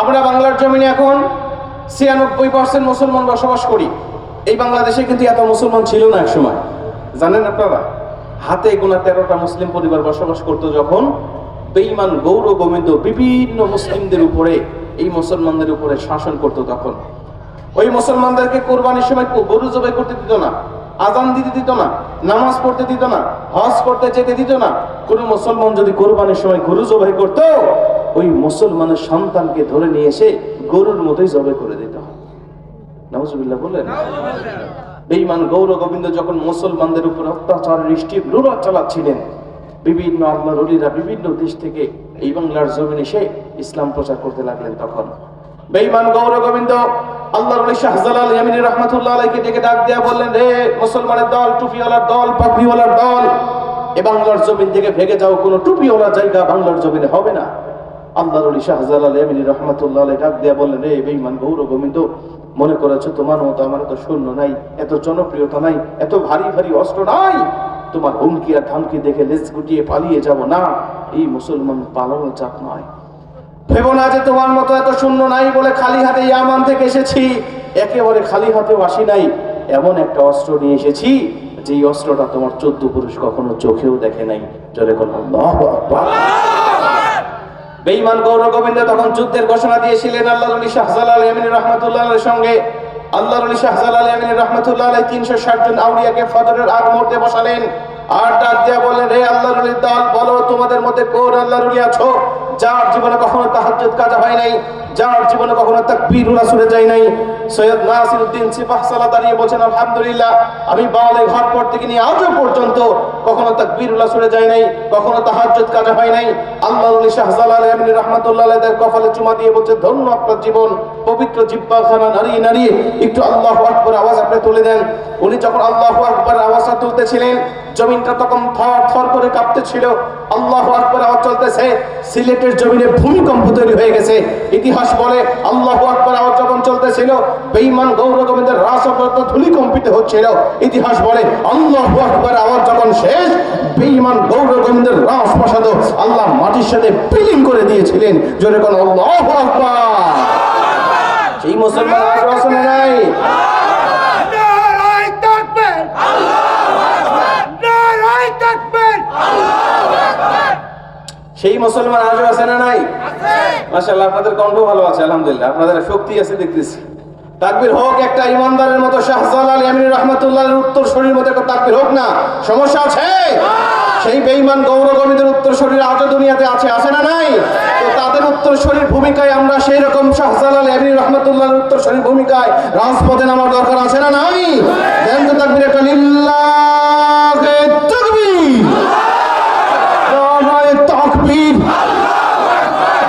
আমরা বাংলার জমিনে এখন ছিয়ানব্বই পার্সেন্ট মুসলমান বসবাস করি। এই বাংলাদেশে কিন্তু এত মুসলমান ছিল না একসময়। জানেন আপনারা? হাতে গোনা তেরোটা মুসলিম পরিবার বসবাস করতো যখন বেঈমান গৌর, গোবিন্দ বিভিন্ন মুসলিমদের উপরে, এই মুসলমানদের উপরে শাসন করতো তখন। ওই মুসলমানদেরকে কোরবানির সময় গরু জবাই করতে দিত না, আজান দিতে দিত না, নামাজ পড়তে দিত না, হজ করতে যেতে দিত না। কোন মুসলমান যদি কোরবানির সময় গরু জবাই করত ওই মুসলমানের সন্তানকে ধরে নিয়ে এসে গরুর মতোই জবাই করে দিত বললেন, বেঈমান গৌর গোবিন্দ যখন মুসলমানদের উপর অত্যাচার চালাচ্ছিলেন, বিভিন্ন আল্লাহর অলিরা বিভিন্ন দেশ থেকে এই বাংলার জমিন ইসলাম প্রচার করতে লাগলেন তখন। বেঈমান গৌর গোবিন্দ আল্লাহর অলি শাহজালাল রহমাতুল্লাহ আলাইকে ডেকে ডাক দেয়া বললেন রে মুসলমানের দল, টুপিওয়ালার দল পাগড়িওয়ালার দল, এ বাংলার জমিন থেকে ভেগে যাও, কোনো টুপিওয়ালা জায়গা বাংলার জমিনে হবে না। আল্লাহর শাহজালাল ইয়ামিনী রহমাতুল্লাহ আলাই ডাক দেয়া বললেন রে বেঈমান গৌর গোবিন্দ, মনে করেছ তোমার মতো আমার এত শূন্য নাই, এত জনপ্রিয়তা নাই, এত ভারী ভারী অস্ত্র নাই, তোমার হুমকি আর ধামকি দেখে লেজ গুটিয়ে পালিয়ে যাব না, এই মুসলমান পালানো চাপ নয়। ভেবো না যে তোমার মতো এত শূন্য নাই বলে খালি হাতে ইয়ামান থেকে এসেছি, একেবারে খালি হাতেও আসি নাই, এমন একটা অস্ত্র নিয়ে এসেছি যে অস্ত্রটা তোমার চোদ্দ পুরুষ কখনো চোখেও দেখে নাই। জোরে কোনো বেঈমান গৌর গোবিন্দ তখন যুদ্ধের ঘোষণা দিয়েছিলেন, আল্লাহর আলী শাহজালাল আমিন রহমতুল্লাহ সঙ্গে। আল্লাহর আলী শাহজালাল ইয়ামিনী রহমতুল্লাহ আলাই তিনশো ষাট জন আউলিয়াকে ফজরের আগ মুহূর্তে বসালেন। আর ডাক দিয়া বললেন রে আল্লাহর আলীর দল, বলো তোমাদের মধ্যে কোন আল্লাহ আলী আছো? যার জীবনে কখনো তাহাজ্জুদ কাজা হয় নাই, যার জীবনে কখনো তাকবীর রাসূলে যায় নাই। সৈয়দ নাসিরউদ্দিন সিপাহ সালাহ দাঁড়িয়ে বলছেন, আলহামদুলিল্লাহ, আমি বাওয়ালে ঘর পর থেকে নিয়ে আজও পর্যন্ত কখনো তাকবীর রাসূলে যায় নাই, কখনো তাহাজ্জুদ কাজা হয় নাই। আল্লাহ আলী শাহজালাল ইয়ামিনী রহমাতুল্লাহ আলাইহির কপালে চুমা দিয়ে বলছে, ধন্য আপনার জীবন, পবিত্র জিব্বাখানা নাড়িয়ে নাড়িয়ে একটু আল্লাহু আকবার আওয়াজ আপনি তুলে দেন। উনি যখন আল্লাহু আকবার আওয়াজটা তুলতেছিলেন, জমিনটা তখন থর থর করে কাঁপতেছিল। আল্লাহু আকবার আওয়াজ চলতেছে। সিলেটের জমিনে ভূমিকম্প তৈরি হয়ে গেছে। ইতিহাস বলে আল্লাহু আকবার আওয়াজ যখন চলতেছিল বেঈমান গৌর গোবিন্দের রাস অপরত ধূলিকম্পিত হচ্ছিল। ইতিহাস বলে আল্লাহ আকবার আওয়াজ যখন শেষ বেঈমান গৌর গোবিন্দের রাস প্রসাদ আল্লাহ মাটির সাথে বিলীন করে দিয়েছিলেন। জোরে কোন আল্লাহু আকবার। সেই মুসলমান আজ নাই নারায় তাকবীর নারায় তাকবীর সেই মুসলমান আজও আছে না নাই? মাশাআল্লাহ আপনাদের কণ্ঠ ভালো আছে আলহামদুলিল্লাহ। আপনাদের শক্তি আছে দেখতেছি। তাকবীর হোক একটা ইমানদারের মতো শাহজালাল রহমাতুল্লাহের উত্তর শরীর মতো একটা তাকবীর হোক না? সমস্যা আছে? সেই বেঈমান গৌর গোবিন্দের উত্তর শরীর আজও দুনিয়াতে আছে আছে না নাই? তো তাদের উত্তর শরীর ভূমিকায় আমরা সেই রকম শাহজালাল ইয়ামিনী রহমাতুল্লাহের উত্তর শরীর ভূমিকায় রাজপথে নামার দরকার আছে না নাই? দেন তো একটা লিল্লাহে তাকবীর নারায়ে তাকবীর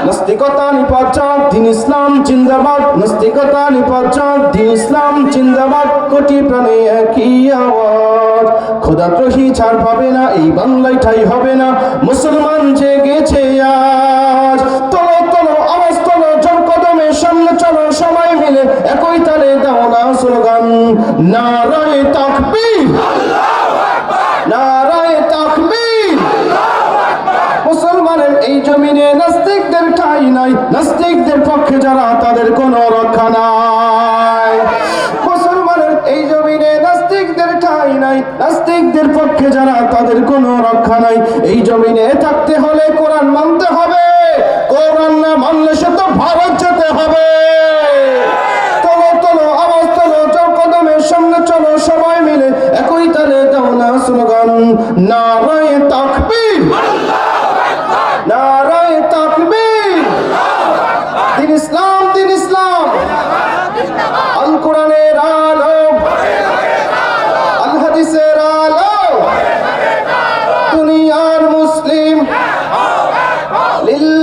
নাস্তিকতা নিপাচার দিন ইসলাম জিন্দাবাদ, নাস্তিকতা নিপাচার দিন ইসলাম জিন্দাবাদ, কোটি প্রাণে একই আওয়াজ। খোদা ত্রহি ছাড় পাবে না, এই বাংলায় ঠাই হবে না, মুসলমান জেগেছে আজ। তলো তলো, আওয়াজ তলো জন কদমে সামনে চলো, সবাই মিলে একই তালে দাও না স্লোগান। নারায়ে তাকবীর। নারায়ে তাকবীর মুসলমানের এই জমিনে নাস্তিকদের ঠাই নাই। নাস্তিকদের পক্ষে যারা, তাদের কোনো রক্ষা নাই। এই জমিনে থাকতে হলে কোরআন মানতে হবে। কোরআন না মানলে সে তো ভারত যেতে হবে। সামনে চলো, সবাই মিলে একই তালে দাও না স্লোগান। নারায়ে ইসলাম দিন ইসলাম। আল কোরআনের আলো আল হাদিসের আলো দুনিয়ার মুসলিম। লিল্লাহ